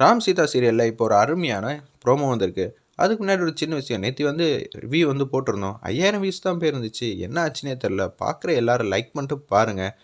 ராம் சீதா சீரியலில் இப்போ ஒரு அருமையான ப்ரோமோ வந்திருக்கு. அதுக்கு முன்னாடி ஒரு சின்ன விஷயம் நேற்று வந்து ரிவ்யூ வந்து போட்டிருந்தோம். ஐயாயிரம் வியூஸ் தான் போயிருந்துச்சு. என்ன ஆச்சுனே தெரில பார்க்குற எல்லாரும் லைக் பண்ணிட்டு பாருங்கள்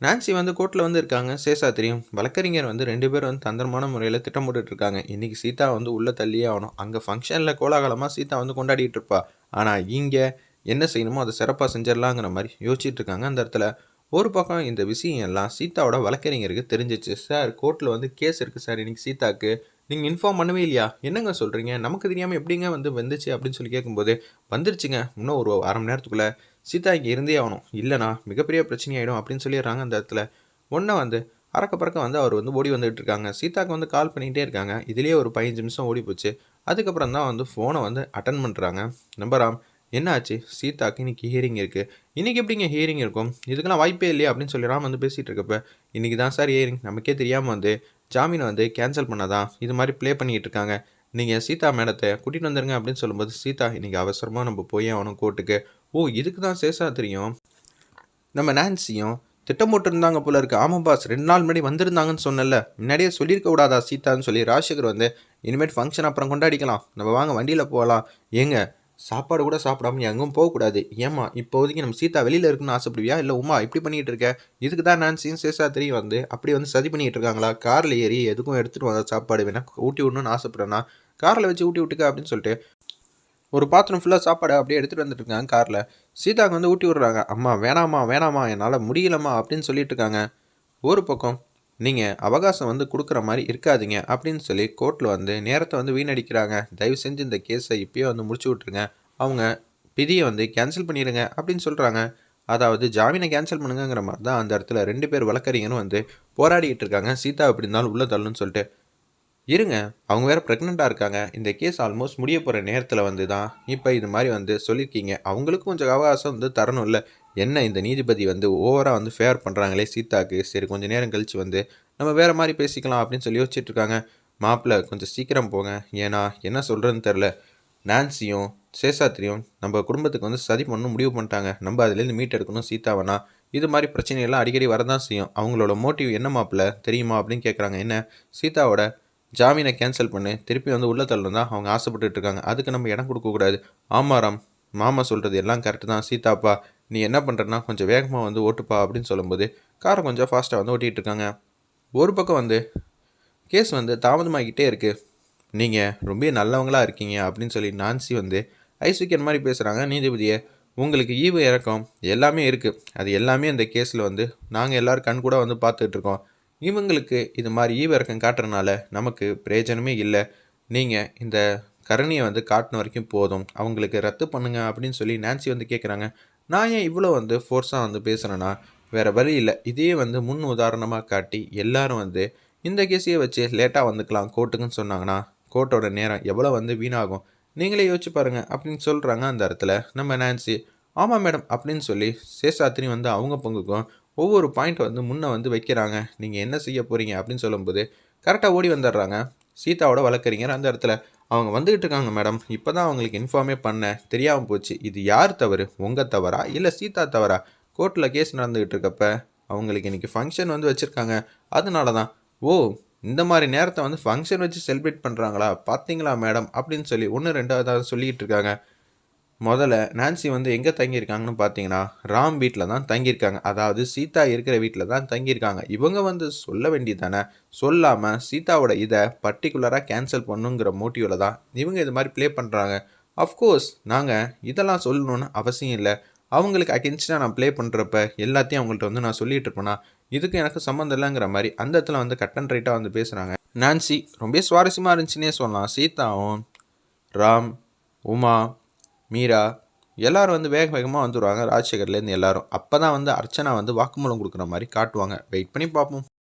நான்சி வந்து கோர்ட்டில் வந்து இருக்காங்க. சேஷா தெரியும். வழக்கறிஞர் வந்து ரெண்டு பேரும் வந்து தந்திரமான முறையில் திட்டம் இருக்காங்க. இன்றைக்கி சீதா வந்து உள்ளே தள்ளியே ஆகணும். அங்கே ஃபங்க்ஷனில் கோலாகலமாக சீதா வந்து கொண்டாடிட்டு இருப்பா. ஆனால் இங்கே என்ன செய்யணுமோ அதை சிறப்பாக செஞ்சிடலாங்கிற மாதிரி யோசிச்சுட்டு இருக்காங்க அந்த இடத்துல. ஒரு பக்கம் இந்த விஷயம் எல்லாம் சீதாவோட வழக்கறிஞருக்கு தெரிஞ்சிச்சு. சார் கோர்ட்டில் வந்து கேஸ் இருக்குது சார் இன்னைக்கு சீதாக்கு. நீங்கள் இன்ஃபார்ம் பண்ணவே இல்லையா? என்னங்க சொல்கிறீங்க நமக்கு தெரியாமல் எப்படிங்க வந்து வந்துச்சு அப்படின்னு சொல்லி கேட்கும்போது வந்துருச்சுங்க. இன்னும் ஒரு அரை மணி நேரத்துக்குள்ளே சீதா இங்கே இருந்தே ஆகணும். இல்லைனா மிகப்பெரிய பிரச்சனை ஆகிடும் அப்படின்னு சொல்லிடுறாங்க அந்த இடத்துல. ஒன்றை வந்து அறக்க பறக்க வந்து அவர் வந்து ஓடி வந்துகிட்டு இருக்காங்க. சீதாக்கு வந்து கால் பண்ணிகிட்டே இருக்காங்க. இதுலேயே ஒரு பதினஞ்சு நிமிஷம் ஓடி போச்சு அதுக்கப்புறம் தான் வந்து ஃபோனை வந்து அட்டன் பண்ணுறாங்க நம்பராம் என்னாச்சு? சீதாக்கு இன்னைக்கு ஹியரிங் இருக்குது இன்றைக்கி எப்படிங்க ஹியரிங் இருக்கும்? இதுக்கெல்லாம் வாய்ப்பே இல்லையா? அப்படின்னு சொல்லி ராம் வந்து பேசிகிட்டு இருக்கப்ப இன்றைக்கி தான் சார் ஹியரிங் நமக்கே தெரியாமல் வந்து ஜாமீனை வந்து கேன்சல் பண்ணதான் இது மாதிரி ப்ளே பண்ணிக்கிட்டு இருக்காங்க. நீங்கள் சீதா மேடத்தை கூட்டிகிட்டு வந்துருங்க. அப்படின்னு சொல்லும்போது சீதா இன்றைக்கி அவசரமாக நம்ம போய் அவனும் கோர்ட்டுக்கு. ஓ இதுக்கு தான் சேஷா தெரியும். நம்ம நான்சியும் திட்டம் போட்டிருந்தாங்க போல இருக்கு. ஆமாம் பாஸ் ரெண்டு நாள் முன்னாடி வந்திருந்தாங்கன்னு சொன்னல முன்னாடியே சொல்லியிருக்க கூடாதா சீதான்னு சொல்லி ராஜசேகர் வந்து இனிமேட் ஃபங்க்ஷன் அப்புறம் கொண்டாடிக்கலாம். நம்ம வாங்க வண்டியில் போகலாம். ஏங்க சாப்பாடு கூட சாப்பிடாம எங்கும் போகக்கூடாது. ஏமா இப்போதைக்கு நம்ம சீதா வெளியில் இருக்குன்னு ஆசைப்படுவியா? இல்லை உமா இப்படி பண்ணிகிட்டு இருக்க? இதுக்கு தான் நான்சியும் சேஷா தெரியும் வந்து அப்படி வந்து சதி பண்ணிகிட்டு இருக்காங்களா? காரில் ஏறி எதுக்கும் எடுத்துகிட்டு வந்த சாப்பாடு வேணா ஊட்டி விடணும்னு ஆசைப்பட்றேன்னா காரில் வச்சு ஊட்டி விட்டுக்க அப்படின்னு சொல்லிட்டு ஒரு பாத்திரம் ஃபுல்லாக சாப்பாடு அப்படியே எடுத்துகிட்டு வந்துட்டு இருக்காங்க காரில். சீதாவுக்கு வந்து ஊட்டி விட்றாங்க. அம்மா வேணாமா வேணாமா என்னால் முடியலம்மா அப்படின்னு சொல்லிட்டு இருக்காங்க. ஒரு பக்கம் நீங்கள் அவகாசம் வந்து கொடுக்குற மாதிரி இருக்காதீங்க அப்படின்னு சொல்லி கோர்ட்டில் வந்து நேரத்தை வந்து வீணடிக்கிறாங்க. தயவு செஞ்சு இந்த கேஸை இப்போயே வந்து முடிச்சு விட்ருங்க அவங்க பிதியை வந்து கேன்சல் பண்ணிடுங்க அப்படின்னு சொல்கிறாங்க அதாவது ஜாமீனை கேன்சல் பண்ணுங்கிற மாதிரி தான் அந்த இடத்துல ரெண்டு பேர் வழக்கறிஞரும் வந்து போராடிக்கிட்டு இருக்காங்க. சீதா அப்படி இருந்தாலும் உள்ள தள்ளுன்னு சொல்லிட்டு. இருங்க அவங்க வேறு ப்ரெக்னெண்ட்டாக இருக்காங்க. இந்த கேஸ் ஆல்மோஸ்ட் முடிய போகிற நேரத்தில் வந்து தான் இப்போ இது மாதிரி வந்து சொல்லியிருக்கீங்க. அவங்களுக்கும் கொஞ்சம் அவகாசம் வந்து தரணும் இல்லை என்ன இந்த நீதிபதி வந்து ஓவராக வந்து ஃபேர் பண்ணுறாங்களே சீதாக்கு? சரி கொஞ்சம் நேரம் கழித்து வந்து நம்ம வேறு மாதிரி பேசிக்கலாம் அப்படின்னு சொல்லி யோசிச்சுட்ருக்காங்க மாப்பிள்ளை கொஞ்சம் சீக்கிரம் போங்க. ஏன்னா என்ன சொல்கிறதுன்னு தெரில நான்சியும் சேஷாத்திரியும் நம்ம குடும்பத்துக்கு வந்து சதி பண்ணணும் முடிவு பண்ணிட்டாங்க. நம்ம அதுலேருந்து மீட் எடுக்கணும் சீதாவனா? இது மாதிரி பிரச்சனையெல்லாம் அடிக்கடி வரதான் செய்யும். அவங்களோட மோட்டிவ் என்ன மாப்பிள்ள? தெரியுமா அப்படின்னு கேட்குறாங்க என்ன? சீதாவோட ஜாமீனை கேன்சல் பண்ணு. திருப்பி வந்து உள்ள தள்ளணும் தான் அவங்க ஆசைப்பட்டுட்டு இருக்காங்க. அதுக்கு நம்ம இடம் கொடுக்கக்கூடாது ஆமாராம் மாமா சொல்கிறது எல்லாம் கரெக்டு தான். சீதாப்பா நீ என்ன பண்ணுறன்னா கொஞ்சம் வேகமாக வந்து ஓட்டுப்பா அப்படின்னு சொல்லும்போது காரை கொஞ்சம் ஃபாஸ்ட்டாக வந்து ஓட்டிகிட்டு இருக்காங்க ஒரு பக்கம் வந்து கேஸ் வந்து தாமதமாகிக்கிட்டே இருக்குது நீங்கள் ரொம்ப நல்லவங்களாக இருக்கீங்க அப்படின்னு சொல்லி நான்சி வந்து ஐஸ்விக்கன் மாதிரி பேசுகிறாங்க நீதிபதியை உங்களுக்கு ஈவு இறக்கம் எல்லாமே இருக்குது அது எல்லாமே அந்த கேஸில் வந்து நாங்கள் எல்லோரும் கண் கூட வந்து பார்த்துட்ருக்கோம் இவங்களுக்கு இது மாதிரி ஈவு இறக்கம் காட்டுறதுனால நமக்கு பிரயோஜனமே இல்லை. நீங்கள் இந்த கரணியை வந்து காட்டின வரைக்கும் போதும். அவங்களுக்கு ரத்து பண்ணுங்க அப்படின்னு சொல்லி நான்சி வந்து கேட்குறாங்க நான் ஏன் இவ்வளோ வந்து ஃபோர்ஸாக வந்து பேசுகிறேன்னா வேறு வழி இல்லை. இதே வந்து முன் உதாரணமாக காட்டி எல்லாரும் வந்து இந்த கேஸையே வச்சு லேட்டாக வந்துக்கலாம் கோர்ட்டுக்குன்னு சொன்னாங்கன்னா கோர்ட்டோட நேரம் எவ்வளோ வந்து வீணாகும்? நீங்களே யோசிச்சு பாருங்கள் அப்படின்னு சொல்கிறாங்க அந்த இடத்துல நம்ம நான்சி ஆமாம் மேடம் அப்படின்னு சொல்லி சேஷாத்திரி வந்து அவங்க பங்குக்கும் ஒவ்வொரு பாயிண்ட் வந்து முன்னே வந்து வைக்கிறாங்க. நீங்கள் என்ன செய்ய போகிறீங்க அப்படின்னு சொல்லும்போது கரெக்டாக ஓடி வந்துடுறாங்க. சீதாவோட வழக்கறிஞர் அந்த இடத்துல. அவங்க வந்துக்கிட்டு இருக்காங்க மேடம் இப்போ தான் அவங்களுக்கு இன்ஃபார்மே பண்ணேன். தெரியாமல் போச்சு. இது யார் தவறு? உங்கள் தவறா? இல்லை சீதா தவறா? கோர்ட்டில் கேஸ் நடந்துக்கிட்டு இருக்கப்ப அவங்களுக்கு இன்றைக்கி ஃபங்க்ஷன் வந்து வச்சுருக்காங்க. அதனால தான் ஓ இந்த மாதிரி நேரத்தை வந்து ஃபங்க்ஷன் வச்சு செலிப்ரேட் பண்ணுறாங்களா பார்த்தீங்களா மேடம் அப்படின்னு சொல்லி ஒன்று ரெண்டாவது சொல்லிக்கிட்டு இருக்காங்க. முதல்ல நான்சி வந்து எங்கே தங்கியிருக்காங்கன்னு பார்த்தீங்கன்னா ராம் வீட்டில் தான் தங்கியிருக்காங்க. அதாவது சீதா இருக்கிற வீட்டில் தான் தங்கியிருக்காங்க. இவங்க வந்து சொல்ல வேண்டியது தானே சொல்லாமல் சீதாவோட இதை பர்டிகுலராக கேன்சல் பண்ணுங்கிற மோட்டிவில் தான் இவங்க இது மாதிரி ப்ளே பண்ணுறாங்க அஃப்கோர்ஸ் நாங்கள் இதெல்லாம் சொல்லணும்னு அவசியம் இல்லை. அவங்களுக்கு அகென்ஸ்டாக நான் ப்ளே பண்ணுறப்ப எல்லாத்தையும் அவங்கள்ட்ட வந்து நான் சொல்லிட்டு இருப்பேனா? இதுக்கு எனக்கு சம்மந்தம் இல்லைங்கிற மாதிரி அந்த இடத்துல வந்து கட் அண்ட் ரைட்டாக வந்து பேசுகிறாங்க நான்சி ரொம்ப சுவாரஸ்யமாக இருந்துச்சுன்னே சொல்லலாம். சீதாவும் ராம் உமா மீரா எல்லோரும் வந்து வேக வேகமாக வந்துடுவாங்க ராஜசேகர்லேருந்து எல்லோரும். அப்போ தான் வந்து அர்ச்சனா வந்து வாக்குமூலம் கொடுக்குற மாதிரி காட்டுவாங்க. வெயிட் பண்ணி பார்ப்போம்.